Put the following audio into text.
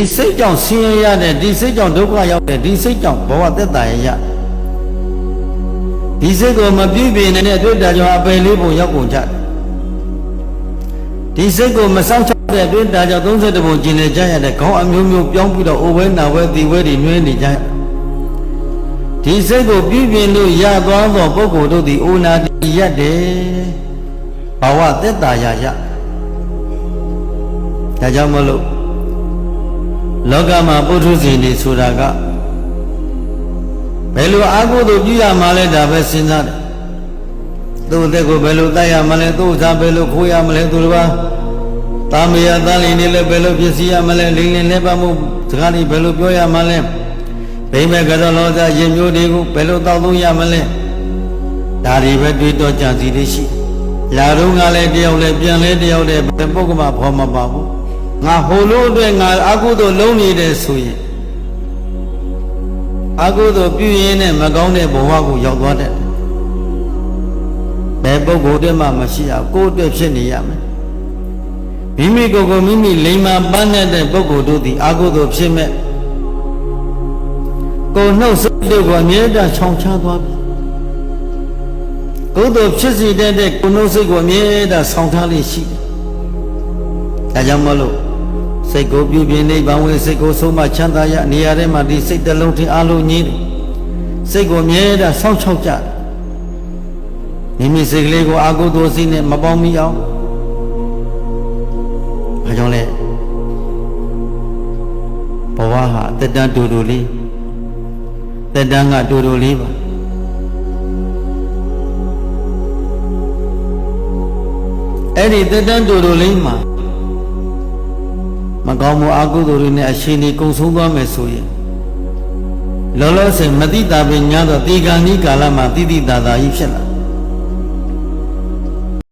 ဒီစိတ်ကြောင့်ဆင်းရဲရတဲ့ဒီစိတ်ကြောင့်ဒုက္ခရောက်တဲ့ဒီစိတ်ကြောင့်ဘဝသက်သာရရဒီစိတ်ကိုမပြည့်ပြည့်နဲ့အတွက်တာကြောင့်အပယ်လေးပုံရောက်ကုန်ကြတယ်ဒီစိတ်ကိုမဆောင်ချတဲ့အတွက်တာကြောင့်32ပုံကျင်နေကြရတဲ့ခေါင်းအမျိုးမျိုးပြောင်းပြီးတော့အိုဝဲနာဝဲဒီဝဲတွေနှွေးနေကြရဒီစိတ်ကိုပြည့်ပြည့်လို့ရသွားသောပုဂ္ဂိုလ်တို့သည်အိုနာတည်ရတယ်ဘဝသက်သာရရဒါကြောင့်မလို့ လောကမှာပုထုဇဉ်တွေဆိုတာကဘယ်လိုအာဟုသို့ပြုရမှာလဲဒါပဲစဉ်းစားတယ်သူ့အသက်ကိုဘယ်လိုတိုက်ရမလဲသူ့ဥစ္စာဘယ်လိုခိုးရမလဲသူတစ်ပါးတာမယသားလင်တွေလည်းဘယ်လိုဖြစ်စီရမလဲလိန်လင်လည်းပါမှုစကားတွေဘယ်လိုပြောရမလဲဘိမဲ့ကတော့လောကရင်မျိုးတွေကိုဘယ်လိုတောက်သုံးရမလဲဒါတွေပဲတွေးတော့ကြစီသေးရှိလာတော့ကလည်းတယောက်လည်းပြန်လဲတယောက်လည်းဘယ်ပုဂ္ဂမဖော်မပါဘူး ငါဟိုလိုအတွက်ငါအကုသို့လုံးနေတယ်ဆိုရင်အကုသို့ပြုရင်းနဲ့မကောင်းတဲ့ဘဝကိုရောက်သွားတတ်တယ်ဘယ်ပုဂ္ဂိုလ်တည်းမှမရှိရကိုယ့်အတွက်ဖြစ်နေရမယ်မိမိကိုယ်ကိုမိမိလိမ္မာပန်းတဲ့ပုဂ္ဂိုလ်တို့သည်အကုသို့ဖြစ်မဲ့ကိုယ်နှုတ်စိတ်တို့ကိုအမြဲတမ်းချောင်ချသွားပြီကုသိုလ်ဖြစ်စေတဲ့ကိုယ်နှုတ်စိတ်ကိုအမြဲတမ်းဆောင်ထားလေးရှိတယ်ဒါကြောင့်မလို့ စိတ်ကိုပြုပြင်နေပါဝင်စိတ်ကိုဆုံးမချမ်းသာရနေရာထဲမှာဒီစိတ်တစ်လုံးထင်အလုံးကြီးတယ်စိတ်ကိုအမြဲတမ်းစောင့်ချောက်ကြတယ်မိမိစိတ်ကလေးကိုအာဟုသောစိတ်နဲ့မပေါင်းမိအောင်ဘာကြောင့်လဲဘဝဟာအသက်တန်းတူတူလေးသက်တန်းကတူတူလေးပါအဲ့ဒီသက်တန်းတူတူလေးမှာမ ကောင်းမှုအကုသိုလ်တွေနဲ့အရှင်ဒီကုံဆုံးသွားမယ်ဆိုရင်လောလောဆယ်မတိတာပင်ညာတော့တေဂာနိကာလမှာတိတိတာတာကြီးဖြစ်လာ